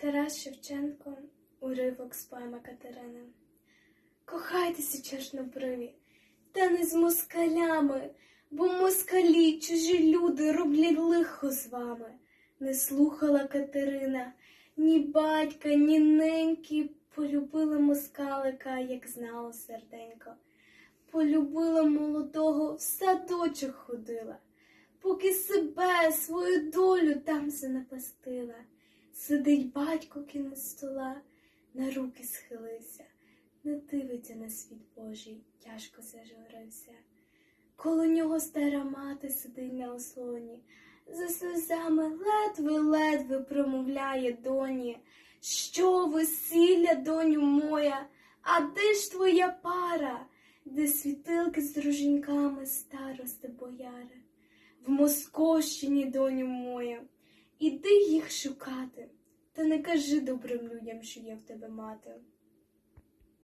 Тарас Шевченко, уривок з поеми Катерини. Кохайтеся, чорнобриві, та не з москалями, бо москалі, чужі люди роблять лихо з вами. Не слухала Катерина ні батька, ні неньки, полюбила москалика, як знала серденько. Полюбила молодого, в садочок ходила, поки себе, свою долю там занапастила. Сидить батько кінець стола, на руки схилився, не дивиться на світ Божий, тяжко зажурився. Коло нього стара мати сидить на ослоні, за сльозами ледве-ледве промовляє доні. Що весілля, доню моя, а де ж твоя пара, де світилки з друженьками старости бояри? В Москощині, доню моя, іди їх шукати, та не кажи добрим людям, що є в тебе мати.